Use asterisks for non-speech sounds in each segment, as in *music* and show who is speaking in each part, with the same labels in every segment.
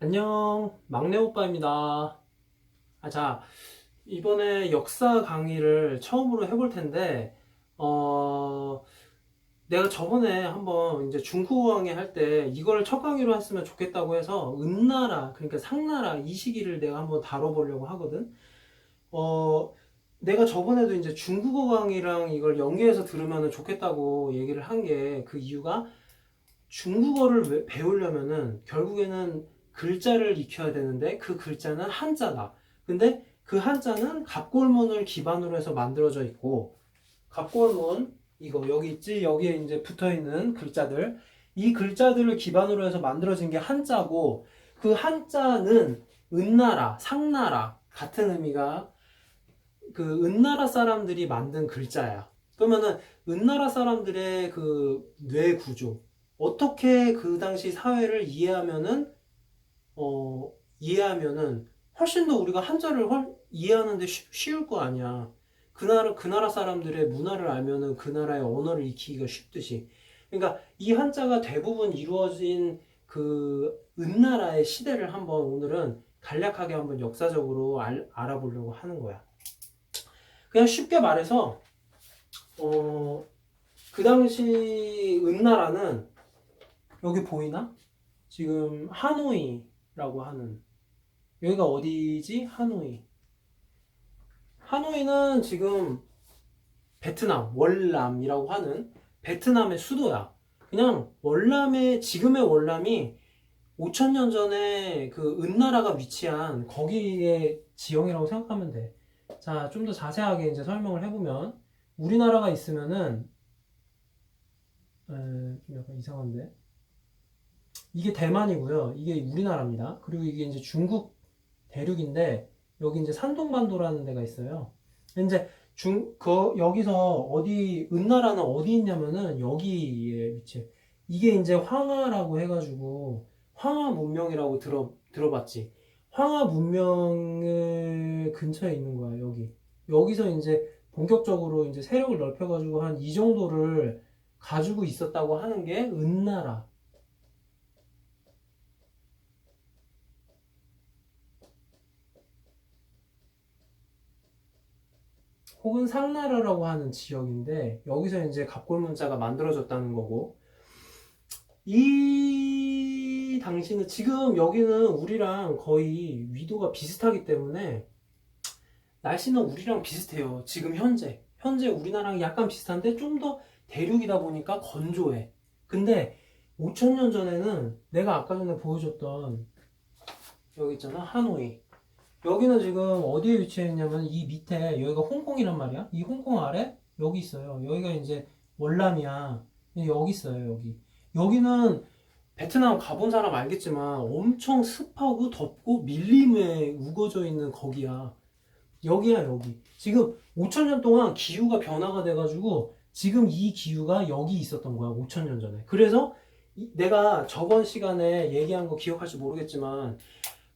Speaker 1: 안녕, 막내 오빠입니다. 아, 자, 이번에 역사 강의를 처음으로 해볼 텐데, 어, 내가 저번에 한번 이제 중국어 강의 할 때 이걸 첫 강의로 했으면 좋겠다고 해서 은나라, 그러니까 상나라 이 시기를 내가 한번 다뤄보려고 하거든. 어, 내가 저번에도 이제 중국어 강의랑 이걸 연계해서 들으면 좋겠다고 얘기를 한 게 그 이유가 중국어를 왜- 배우려면은 결국에는 글자를 익혀야 되는데 그 글자는 한자다. 근데 그 한자는 갑골문을 기반으로 해서 만들어져 있고 갑골문 이거 여기 있지 여기에 이제 붙어 있는 글자들 이 글자들을 기반으로 해서 만들어진 게 한자고 그 한자는 은나라, 상나라 같은 의미가 그 은나라 사람들이 만든 글자야. 그러면은 은나라 사람들의 그 뇌 구조 어떻게 그 당시 사회를 이해하면은 어 이해하면은 훨씬 더 우리가 한자를 훨- 이해하는데 쉬, 쉬울 거 아니야. 그 나라 그 나라 사람들의 문화를 알면은 그 나라의 언어를 익히기가 쉽듯이. 그러니까 이 한자가 대부분 이루어진 그 은나라의 시대를 한번 오늘은 간략하게 한번 역사적으로 알, 알아보려고 하는 거야. 그냥 쉽게 말해서 어, 그 당시 은나라는 여기 보이나? 지금 하노이 라고 하는 여기가 어디지? 하노이. 하노이는 지금 베트남 월남이라고 하는 베트남의 수도야. 그냥 월남의 지금의 월남이 5천년 전에 그 은나라가 위치한 거기의 지형이라고 생각하면 돼. 자, 좀 더 자세하게 이제 설명을 해보면 우리나라가 있으면은 에, 좀 약간 이상한데 이게 대만이고요. 이게 우리나라입니다. 그리고 이게 이제 중국 대륙인데 여기 이제 산동반도라는 데가 있어요. 이제 중, 그, 여기서 어디, 은나라는 어디 있냐면은 여기에 위치해. 이게 이제 황하라고 해가지고 황하 문명이라고 들어, 들어봤지. 황하 문명의 근처에 있는 거야, 여기. 여기서 이제 본격적으로 이제 세력을 넓혀가지고 한 이 정도를 가지고 있었다고 하는 게 은나라. 혹은 상나라라고 하는 지역인데 여기서 이제 갑골문자가 만들어졌다는 거고 이 당시는 지금 여기는 우리랑 거의 위도가 비슷하기 때문에 날씨는 우리랑 비슷해요. 지금 현재 현재 우리나라랑 약간 비슷한데 좀 더 대륙이다 보니까 건조해. 근데 5천년 전에는 내가 아까 전에 보여줬던 여기 있잖아 하노이 여기는 지금 어디에 위치해 있냐면 이 밑에 여기가 홍콩이란 말이야. 이 홍콩 아래 여기 있어요. 여기가 이제 월남이야. 여기 있어요. 여기. 여기는 베트남 가본 사람 알겠지만 엄청 습하고 덥고 밀림에 우거져 있는 거기야. 여기야 여기. 지금 5천 년 동안 기후가 변화가 돼가지고 지금 이 기후가 여기 있었던 거야. 5천 년 전에. 그래서 이- 내가 저번 시간에 얘기한 거 기억할지 모르겠지만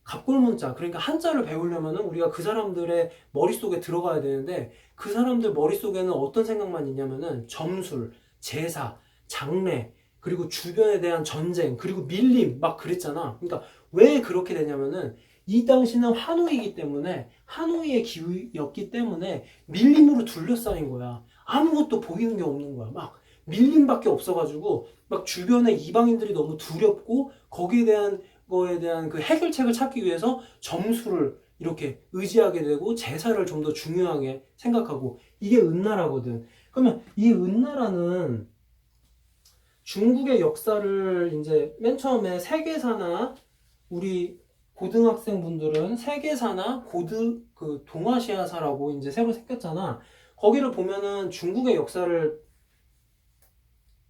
Speaker 1: 갑골문자 그러니까 한자를 배우려면은 우리가 그 사람들의 머릿속에 들어가야 되는데 그 사람들 머릿속에는 어떤 생각만 있냐면은 점술, 제사, 장례 그리고 주변에 대한 전쟁 그리고 밀림 막 그랬잖아. 그러니까 왜 그렇게 되냐면은 이 당시는 하노이기 때문에 하노이의 기후였기 때문에 밀림으로 둘러싸인 거야. 아무것도 보이는 게 없는 거야. 막 밀림밖에 없어가지고 막 주변에 이방인들이 너무 두렵고 거기에 대한 거에 대한 그 해결책을 찾기 위해서 점수를 이렇게 의지하게 되고 제사를 좀 더 중요하게 생각하고 이게 은나라거든. 그러면 이 은나라는 중국의 역사를 이제 맨 처음에 세계사나 우리 고등학생분들은 세계사나 고드 그 동아시아사라고 이제 새로 생겼잖아. 거기를 보면은 중국의 역사를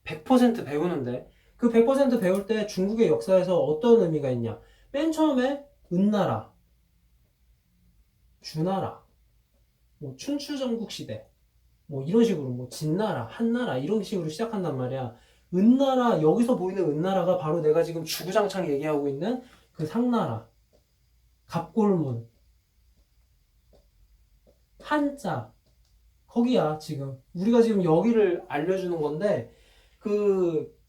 Speaker 1: 100% 배우는데 그 100% 배울 때 중국의 역사에서 어떤 의미가 있냐? 맨 처음에 은나라, 주나라, 뭐 춘추전국 시대, 뭐 이런 식으로 뭐 진나라, 한나라 이런 식으로 시작한단 말이야. 은나라 여기서 보이는 은나라가 바로 내가 지금 주구장창 얘기하고 있는 그 상나라, 갑골문, 한자 거기야 지금 우리가 지금 여기를 알려주는 건데 그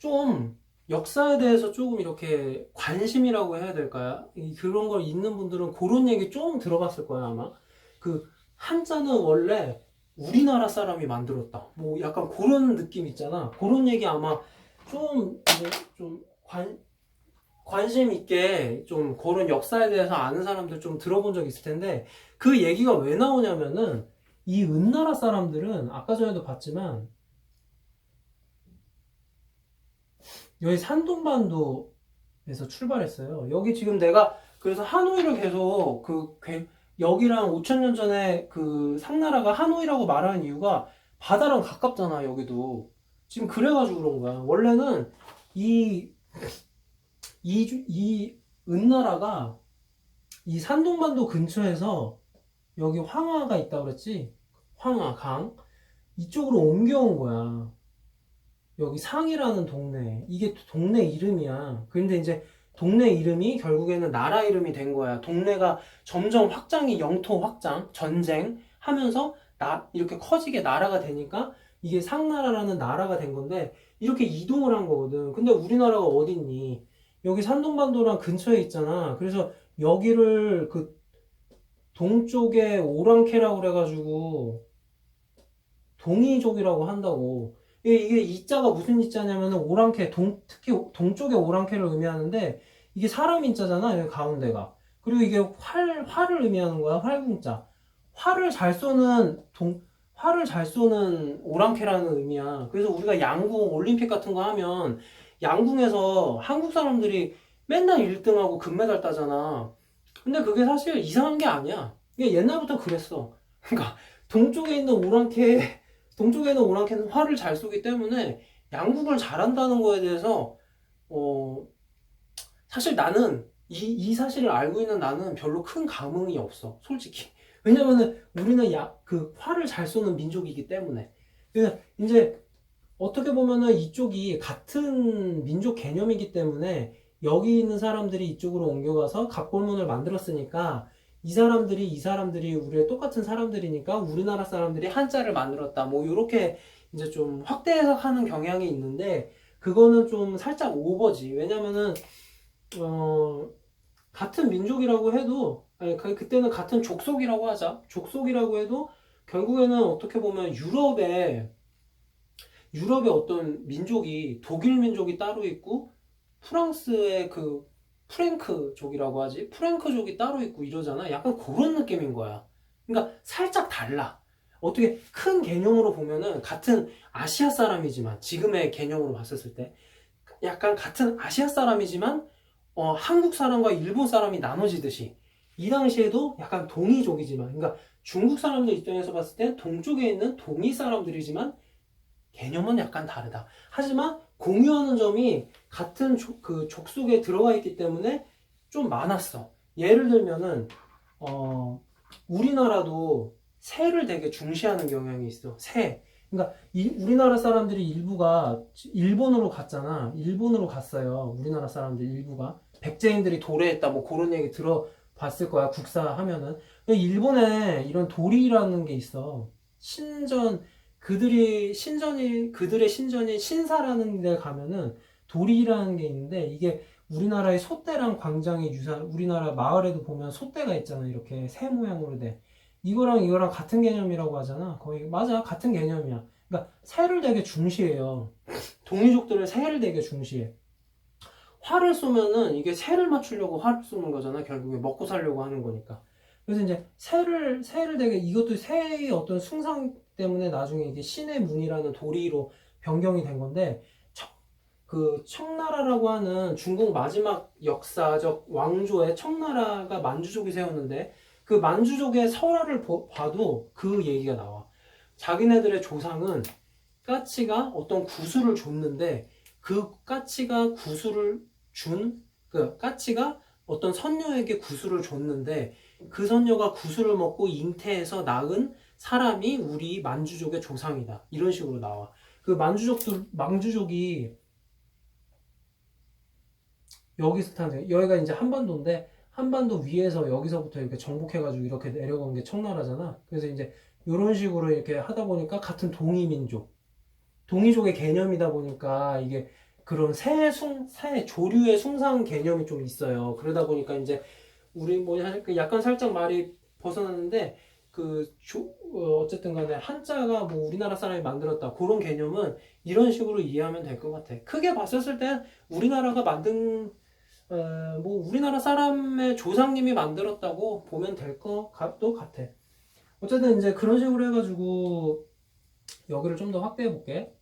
Speaker 1: 좀 역사에 대해서 조금 이렇게 관심이라고 해야 될까요? 이- 그런 걸 있는 분들은 그런 얘기 좀 들어봤을 거예요, 아마. 그 한자는 원래 우리나라 사람이 만들었다. 뭐 약간 그런 느낌 있잖아. 그런 얘기 아마 좀, 좀 관, 관심 있게 좀 그런 역사에 대해서 아는 사람들 좀 들어본 적 있을 텐데 그 얘기가 왜 나오냐면은 이 은나라 사람들은 아까 전에도 봤지만 여기 산동반도에서 출발했어요. 여기 지금 내가 그래서 하노이를 계속 그 괴- 여기랑 5천년 전에 그 상나라가 하노이라고 말하는 이유가 바다랑 가깝잖아 여기도 지금 그래가지고 그런 거야. 원래는 이 이, 주- 이 은나라가 이 산동반도 근처에서 여기 황하가 있다 그랬지? 황하, 강. 이쪽으로 옮겨온 거야. 여기 상이라는 동네. 이게 동네 이름이야. 근데 이제 동네 이름이 결국에는 나라 이름이 된 거야. 동네가 점점 확장이 영토 확장, 전쟁 하면서 나, 이렇게 커지게 나라가 되니까 이게 상나라라는 나라가 된 건데 이렇게 이동을 한 거거든. 근데 우리나라가 어딨니? 여기 산동반도랑 근처에 있잖아. 그래서 여기를 그 동쪽에 오랑캐라고 그래가지고 동이족이라고 한다고. 이게, 이자가 무슨 이자냐면은 오랑캐, 동, 특히 동쪽의 오랑캐를 의미하는데 이게 사람 인자잖아, 여기 가운데가. 그리고 이게 활, 활을 의미하는 거야, 활궁자. 활을 잘 쏘는 동, 활을 잘 쏘는 오랑캐라는 의미야. 그래서 우리가 양궁 올림픽 같은 거 하면 양궁에서 한국 사람들이 맨날 1등하고 금메달 따잖아. 근데 그게 사실 이상한 게 아니야. 이게 옛날부터 그랬어. 그러니까 동쪽에 있는 오랑캐, 동쪽에 있는 오랑캐는 활을 잘 쏘기 때문에 양궁을 잘한다는 거에 대해서 어 사실 나는 이, 이 사실을 알고 있는 나는 별로 큰 감흥이 없어. 솔직히. *laughs* 왜냐면은 우리는 야, 그 활을 잘 쏘는 민족이기 때문에. 이제 어떻게 보면은 이쪽이 같은 민족 개념이기 때문에 여기 있는 사람들이 이쪽으로 옮겨가서 갑골문을 만들었으니까 이 사람들이 이 사람들이 우리의 똑같은 사람들이니까 우리나라 사람들이 한자를 만들었다. 뭐 이렇게 이제 좀 확대 해석하는 경향이 있는데 그거는 좀 살짝 오버지. 왜냐면은 어 같은 민족이라고 해도 아니 그- 그때는 같은 족속이라고 하자. 족속이라고 해도 결국에는 어떻게 보면 유럽에 유럽의 어떤 민족이 독일 민족이 따로 있고 프랑스의 그 프랭크족이라고 하지? 프랭크족이 따로 있고 이러잖아. 약간 그런 느낌인 거야. 그러니까 살짝 달라. 어떻게 큰 개념으로 보면은 같은 아시아 사람이지만 지금의 개념으로 봤었을 때 약간 같은 아시아 사람이지만 어, 한국 사람과 일본 사람이 나눠지듯이 이 당시에도 약간 동이족이지만 그러니까 중국 사람들 입장에서 봤을 때 동쪽에 있는 동이 사람들이지만 개념은 약간 다르다. 하지만 공유하는 점이 같은 족, 그 족속에 들어가 있기 때문에 좀 많았어. 예를 들면은 어, 우리나라도 새를 되게 중시하는 경향이 있어. 새. 그러니까 이, 우리나라 사람들이 일부가 일본으로 갔잖아. 일본으로 갔어요. 우리나라 사람들 일부가 백제인들이 도래했다. 뭐 그런 얘기 들어봤을 거야. 국사 하면은 일본에 이런 도리라는 게 있어. 신전 그들이 신전이 그들의 신전이 신사라는 데 가면은 도리라는 게 있는데 이게 우리나라의 소떼랑 광장의 유산 우리나라 마을에도 보면 소떼가 있잖아 이렇게 새 모양으로 돼. 이거랑 이거랑 같은 개념이라고 하잖아. 거의 맞아 같은 개념이야. 그러니까 새를 되게 중시해요. 동이족들은 새를 되게 중시해. 활을 쏘면은 이게 새를 맞추려고 활을 쏘는 거잖아 결국에. 먹고 살려고 하는 거니까. 그래서 이제 새를 새를 되게 이것도 새의 어떤 숭상 때문에 나중에 이게 신의 문이라는 도리로 변경이 된 건데 청, 그 청나라라고 하는 중국 마지막 역사적 왕조의 청나라가 만주족이 세웠는데 그 만주족의 설화를 보- 봐도 그 얘기가 나와. 자기네들의 조상은 까치가 어떤 구슬을 줬는데 그 까치가 구슬을 준 그 까치가 어떤 선녀에게 구슬을 줬는데 그 선녀가 구슬을 먹고 잉태해서 낳은 사람이 우리 만주족의 조상이다. 이런 식으로 나와. 그 만주족들, 망주족이 여기서 탄생, 여기가 이제 한반도인데, 한반도 위에서 여기서부터 이렇게 정복해가지고 이렇게 내려간 게 청나라잖아. 그래서 이제 이런 식으로 이렇게 하다 보니까 같은 동이민족, 동이족의 개념이다 보니까 이게 그런 새 숭 새 조류의 숭상 개념이 좀 있어요. 그러다 보니까 이제 우리 뭐 야- 그 약간 살짝 말이 벗어났는데 그 조, 어, 어쨌든 간에 한자가 뭐 우리나라 사람이 만들었다 그런 개념은 이런 식으로 이해하면 될 것 같아. 크게 봤었을 땐 우리나라가 만든 어, 뭐 우리나라 사람의 조상님이 만들었다고 보면 될 것도 같아. 어쨌든 이제 그런 식으로 해가지고 여기를 좀 더 확대해 볼게.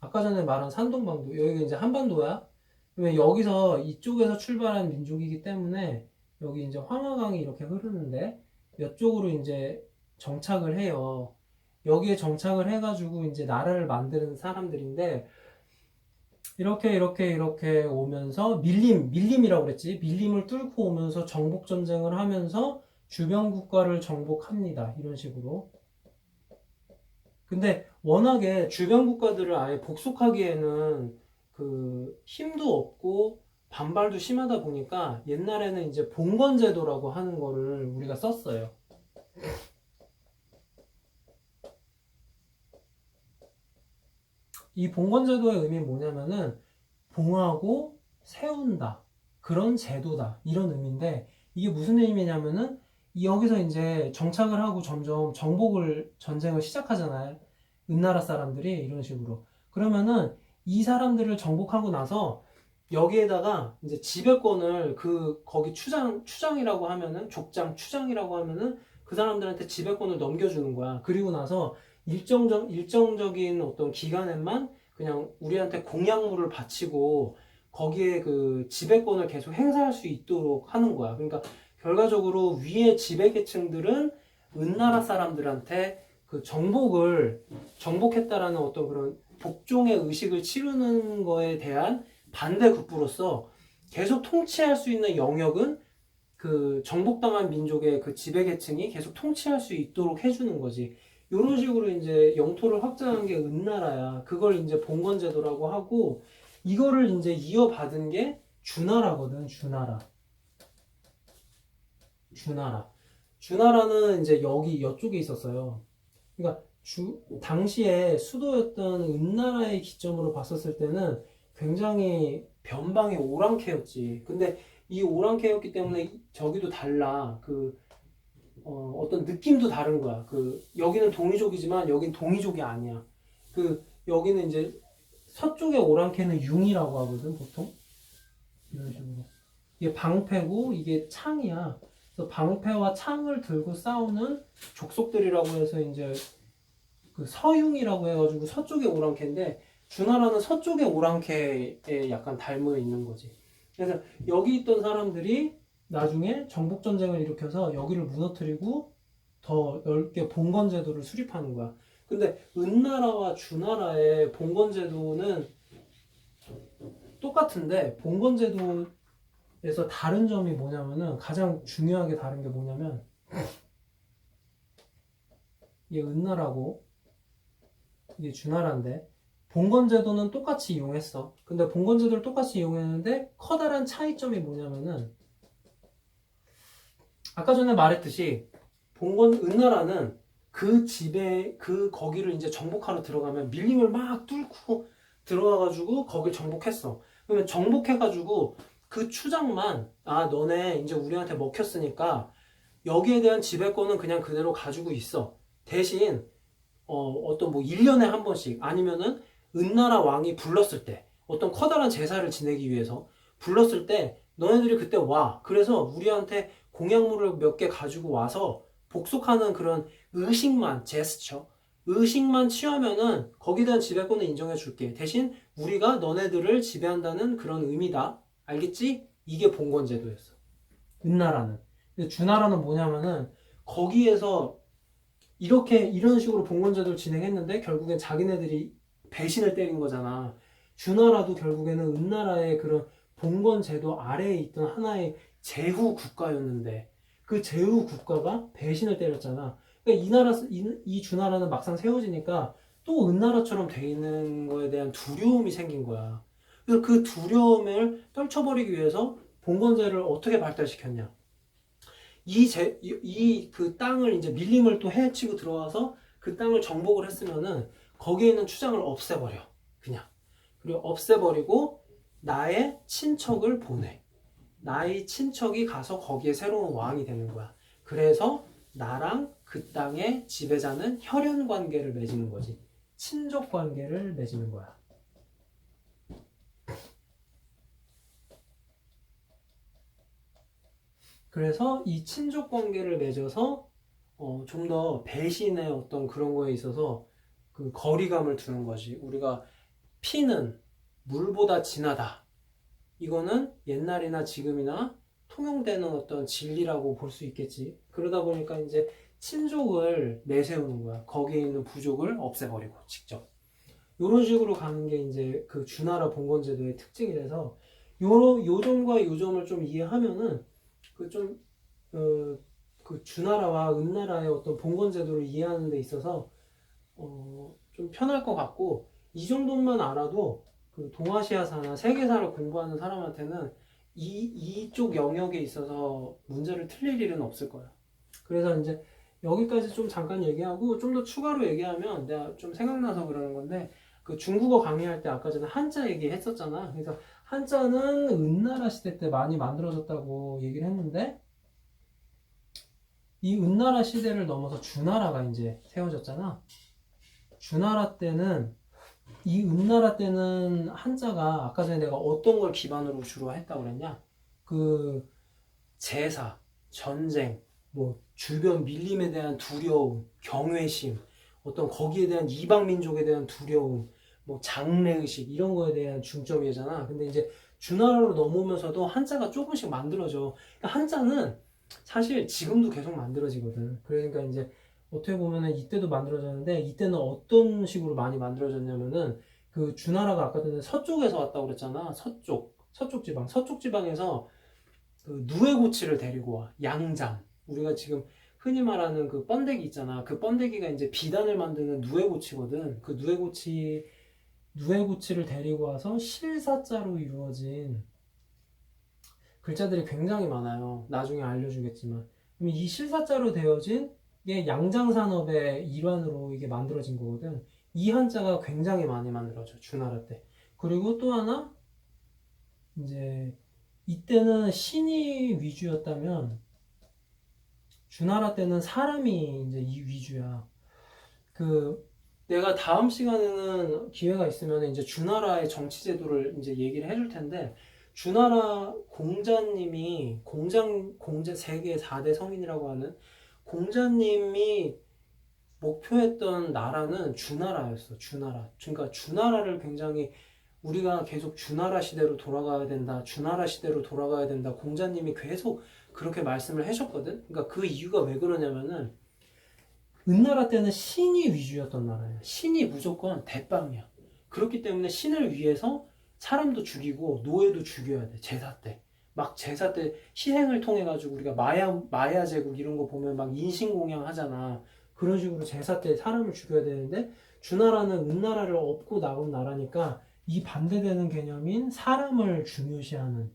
Speaker 1: 아까 전에 말한 산동방도 여기가 이제 한반도야. 그러면 여기서 이쪽에서 출발한 민족이기 때문에 여기 이제 황하강이 이렇게 흐르는데 이쪽으로 이제 정착을 해요. 여기에 정착을 해가지고 이제 나라를 만드는 사람들인데 이렇게 이렇게 이렇게 오면서 밀림 밀림이라고 그랬지 밀림을 뚫고 오면서 정복 전쟁을 하면서 주변 국가를 정복합니다. 이런 식으로. 근데 워낙에 주변 국가들을 아예 복속하기에는 그 힘도 없고 반발도 심하다 보니까 옛날에는 이제 봉건 제도라고 하는 거를 우리가 썼어요. 이 봉건 제도의 의미는 뭐냐면은 봉하고 세운다. 그런 제도다. 이런 의미인데 이게 무슨 의미냐면은 이 여기서 이제 정착을 하고 점점 정복을 전쟁을 시작하잖아요. 은나라 사람들이 이런 식으로. 그러면은 이 사람들을 정복하고 나서 여기에다가 이제 지배권을 그 거기 추장 추장이라고 하면은 족장 추장이라고 하면은 그 사람들한테 지배권을 넘겨주는 거야. 그리고 나서 일정적 일정적인 어떤 기간에만 그냥 우리한테 공약물을 바치고 거기에 그 지배권을 계속 행사할 수 있도록 하는 거야. 그러니까 결과적으로 위의 지배 계층들은 은나라 사람들한테 그 정복을 정복했다라는 어떤 그런 복종의 의식을 치르는 거에 대한 반대 급부로서 계속 통치할 수 있는 영역은 그 정복당한 민족의 그 지배 계층이 계속 통치할 수 있도록 해주는 거지. 이런 식으로 이제 영토를 확장한 게 은나라야. 그걸 이제 봉건제도라고 하고 이거를 이제 이어받은 게 주나라거든. 주나라. 주나라. 주나라는 이제 여기 이쪽에 있었어요. 그러니까 주 당시에 수도였던 은나라의 기점으로 봤었을 때는 굉장히 변방의 오랑캐였지. 근데 이 오랑캐였기 때문에 저기도 달라. 그 어, 어떤 느낌도 다른 거야. 그 여기는 동이족이지만 여긴 동이족이 아니야. 그 여기는 이제 서쪽의 오랑캐는 융이라고 하거든 보통 이런 식으로. 이게 방패고 이게 창이야. 그래서 방패와 창을 들고 싸우는 족속들이라고 해서 이제 그 서융이라고 해가지고 서쪽의 오랑캐인데 주나라는 서쪽의 오랑캐에 약간 닮아 있는 거지. 그래서 여기 있던 사람들이 나중에 정복 전쟁을 일으켜서 여기를 무너뜨리고 더 넓게 봉건 제도를 수립하는 거야. 근데 은나라와 주나라의 봉건 제도는 똑같은데 봉건 제도에서 다른 점이 뭐냐면은 가장 중요하게 다른 게 뭐냐면 이게 은나라고 이게 주나라인데 봉건 제도는 똑같이 이용했어. 근데 봉건 제도를 똑같이 이용했는데 커다란 차이점이 뭐냐면은 아까 전에 말했듯이 봉건 은나라는 그 집에 그 거기를 이제 정복하러 들어가면 밀림을 막 뚫고 들어가가지고 거길 정복했어. 그러면 정복해가지고 그 추장만 아 너네 이제 우리한테 먹혔으니까 여기에 대한 지배권은 그냥 그대로 가지고 있어. 대신 어, 어떤 뭐 1년에 한 번씩 아니면은 은나라 왕이 불렀을 때 어떤 커다란 제사를 지내기 위해서 불렀을 때 너네들이 그때 와. 그래서 우리한테 공약물을 몇 개 가지고 와서 복속하는 그런 의식만 제스처 의식만 취하면은 거기에 대한 지배권을 인정해 줄게. 대신 우리가 너네들을 지배한다는 그런 의미다. 알겠지? 이게 봉건제도였어. 은나라는. 근데 주나라는 뭐냐면은 거기에서 이렇게 이런 식으로 봉건제도를 진행했는데 결국엔 자기네들이 배신을 때린 거잖아. 주나라도 결국에는 은나라의 그런 봉건 제도 아래에 있던 하나의 제후 국가였는데 그 제후 국가가 배신을 때렸잖아. 그러니까 이 나라 이, 이 주나라는 막상 세워지니까 또 은나라처럼 돼 있는 거에 대한 두려움이 생긴 거야. 그래서 그 두려움을 떨쳐버리기 위해서 봉건제를 어떻게 발달시켰냐? 이 제 이 그 땅을 이제 밀림을 또 해치고 들어와서 그 땅을 정복을 했으면은 거기에 있는 추장을 없애버려. 그냥. 그리고 없애버리고 나의 친척을 보내. 나의 친척이 가서 거기에 새로운 왕이 되는 거야. 그래서 나랑 그 땅의 지배자는 혈연 관계를 맺는 거지. 친족 관계를 맺는 거야. 그래서 이 친족 관계를 맺어서 어, 좀 더 배신의 어떤 그런 거에 있어서 그 거리감을 두는 거지. 우리가 피는 물보다 진하다. 이거는 옛날이나 지금이나 통용되는 어떤 진리라고 볼 수 있겠지. 그러다 보니까 이제 친족을 내세우는 거야. 거기에 있는 부족을 없애버리고 직접. 이런 식으로 가는 게 이제 그 주나라 봉건제도의 특징이라서 요 요점과 요점을 좀 이해하면은 그좀 어, 그 주나라와 은나라의 어떤 봉건제도를 이해하는 데 있어서 어, 좀 편할 것 같고 이 정도만 알아도 그 동아시아사나 세계사를 공부하는 사람한테는 이 이쪽 영역에 있어서 문제를 틀릴 일은 없을 거야. 그래서 이제 여기까지 좀 잠깐 얘기하고 좀 더 추가로 얘기하면 내가 좀 생각나서 그러는 건데 그 중국어 강의할 때 아까 전에 한자 얘기했었잖아. 그래서 한자는 은나라 시대 때 많이 만들어졌다고 얘기를 했는데 이 은나라 시대를 넘어서 주나라가 이제 세워졌잖아. 주나라 때는 이 은나라 때는 한자가 아까 전에 내가 어떤 걸 기반으로 주로 했다고 그랬냐? 그 제사, 전쟁, 뭐 주변 밀림에 대한 두려움, 경외심, 어떤 거기에 대한 이방 민족에 대한 두려움, 뭐 장래 의식 이런 거에 대한 중점이잖아. 근데 이제 주나라로 넘어오면서도 한자가 조금씩 만들어져. 그러니까 한자는 사실 지금도 계속 만들어지거든. 그러니까 이제 어떻게 보면은 이때도 만들어졌는데 이때는 어떤 식으로 많이 만들어졌냐면은 그 주나라가 아까 전에 서쪽에서 왔다고 그랬잖아. 서쪽, 서쪽 지방, 서쪽 지방에서 그 누에고치를 데리고 와. 양장. 우리가 지금 흔히 말하는 그 번데기 있잖아. 그 번데기가 이제 비단을 만드는 누에고치거든. 그 누에고치 누에고치를 데리고 와서 실사자로 이루어진 글자들이 굉장히 많아요. 나중에 알려주겠지만. 이 실사자로 되어진 게 양장산업의 일환으로 이게 만들어진 거거든. 이 한자가 굉장히 많이 만들어져, 주나라 때. 그리고 또 하나, 이제, 이때는 신이 위주였다면, 주나라 때는 사람이 이제 이 위주야. 그, 내가 다음 시간에는 기회가 있으면 이제 주나라의 정치 제도를 이제 얘기를 해줄 텐데, 주나라 공자님이 공장 공자 세계 4대 성인이라고 하는 공자님이 목표했던 나라는 주나라였어. 주나라. 그러니까 주나라를 굉장히 우리가 계속 주나라 시대로 돌아가야 된다. 주나라 시대로 돌아가야 된다. 공자님이 계속 그렇게 말씀을 하셨거든. 그러니까 그 이유가 왜 그러냐면은 은나라 때는 신이 위주였던 나라예요. 신이 무조건 대빵이야. 그렇기 때문에 신을 위해서 사람도 죽이고 노예도 죽여야 돼 제사 때. 막 제사 때 희생을 통해 가지고 우리가 마야 마야 제국 이런 거 보면 막 인신 공양 하잖아. 그런 식으로 제사 때 사람을 죽여야 되는데 주나라는 은나라를 업고 나온 나라니까 이 반대되는 개념인 사람을 중요시하는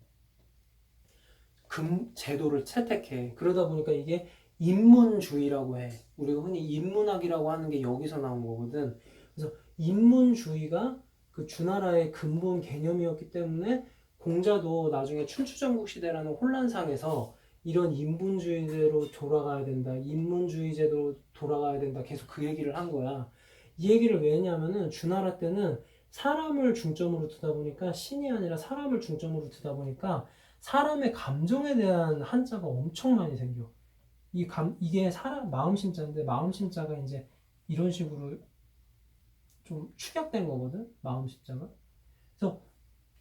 Speaker 1: 금 제도를 채택해. 그러다 보니까 이게 인문주의라고 해. 우리가 흔히 인문학이라고 하는 게 여기서 나온 거거든. 그래서 인문주의가 그 주나라의 근본 개념이었기 때문에 공자도 나중에 춘추전국 시대라는 혼란상에서 이런 인문주의대로 돌아가야 된다. 인문주의제로 돌아가야 된다. 계속 그 얘기를 한 거야. 이 얘기를 왜 했냐면은 주나라 때는 사람을 중점으로 두다 보니까 신이 아니라 사람을 중점으로 두다 보니까 사람의 감정에 대한 한자가 엄청 많이 생겨. 이 감, 이게 사람, 마음심자인데 마음심자가 이제 이런 식으로 좀 축약된 거거든. 마음심자가. 그래서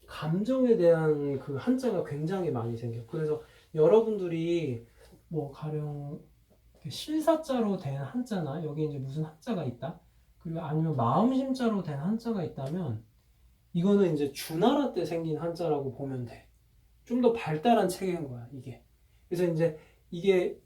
Speaker 1: 감정에 대한 그 한자가 굉장히 많이 생겨. 그래서 여러분들이 뭐 가령 실사자로 된 한자나 여기 이제 무슨 한자가 있다. 그리고 아니면 마음심자로 된 한자가 있다면 이거는 이제 주나라 때 생긴 한자라고 보면 돼. 좀 더 발달한 체계인 거야, 이게. 그래서 이제 이게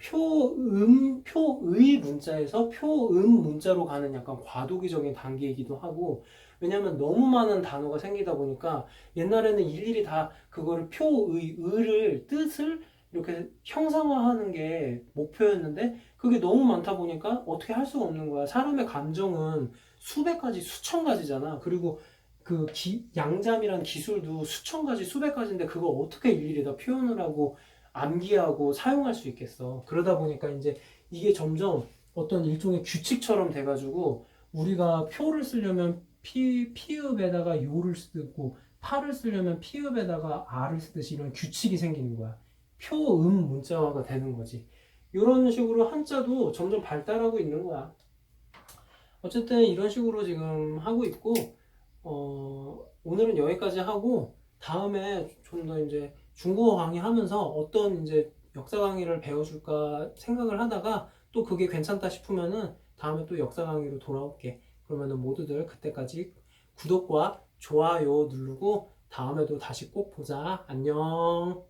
Speaker 1: 표 음, 표의 문자에서 표 음 문자로 가는 약간 과도기적인 단계이기도 하고, 왜냐면 너무 많은 단어가 생기다 보니까 옛날에는 일일이 다 그거를 표의, 의를, 뜻을 이렇게 형상화하는 게 목표였는데 그게 너무 많다 보니까 어떻게 할 수가 없는 거야. 사람의 감정은 수백 가지, 수천 가지잖아. 그리고 그 기- 양잠이란 기술도 수천 가지, 수백 가지인데 그걸 어떻게 일일이 다 표현을 하고 암기하고 사용할 수 있겠어. 그러다 보니까 이제 이게 점점 어떤 일종의 규칙처럼 돼가지고 우리가 표를 쓰려면 피, 피읍에다가 요를 쓰고 파를 쓰려면 피읍에다가 아를 쓰듯이 이런 규칙이 생기는 거야. 표음 문자화가 되는 거지. 이런 식으로 한자도 점점 발달하고 있는 거야. 어쨌든 이런 식으로 지금 하고 있고, 어, 오늘은 여기까지 하고, 다음에 좀 더 이제 중국어 강의하면서 어떤 이제 역사 강의를 배워줄까 생각을 하다가 또 그게 괜찮다 싶으면은 다음에 또 역사 강의로 돌아올게. 그러면은 모두들 그때까지 구독과 좋아요 누르고 다음에도 다시 꼭 보자. 안녕.